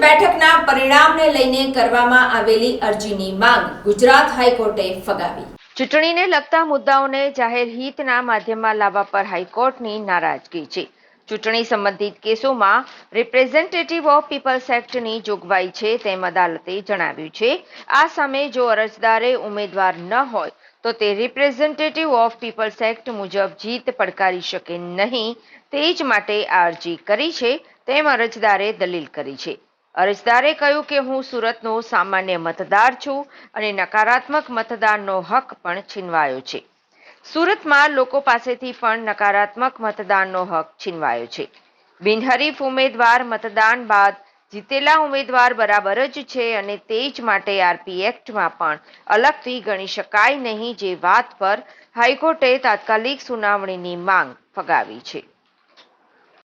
બેઠકના પરિણામને લઈને કરવામાં આવેલી અરજીની માંગ ગુજરાત હાઈકોર્ટે ફગાવી. ચૂંટણીને લગતા મુદ્દાઓને જાહેર હિતના માધ્યમમાં લાવવા પર હાઈકોર્ટની નારાજગી છે. ચૂંટણી સંબંધિત કેસોમાં રિપ્રેઝેન્ટેટિવ ઓફ પીપલ્સ એક્ટની જોગવાઈ છે તેમ અદાલતે જણાવ્યું છે. આ સામે જો અરજદારે ઉમેદવાર ન હોય, તો તે રિપ્રેઝેન્ટેટિવ ઓફ પીપલ્સ એક્ટ મુજબ જીત પડકારી શકે નહીં. તે જ માટે આ અરજી કરી છે તેમ અરજદારે દલીલ કરી છે. અરજદારે કહ્યું કે હું સુરતનો સામાન્ય મતદાર છું અને નકારાત્મક મતદાનનો હક પણ છીનવાયો છે. સુરતમાં લોકો પાસેથી પણ નકારાત્મક મતદાનનો હક છીનવાયો છે. બિનહરીફ ઉમેદવાર મતદાન બાદ જીતેલા ઉમેદવાર બરાબર જ છે અને તે જ માટે આરપી એક્ટમાં પણ અલગથી ગણી શકાય નહીં જે વાત પર હાઈકોર્ટે તાત્કાલિક સુનાવણીની માંગ ફગાવી છે.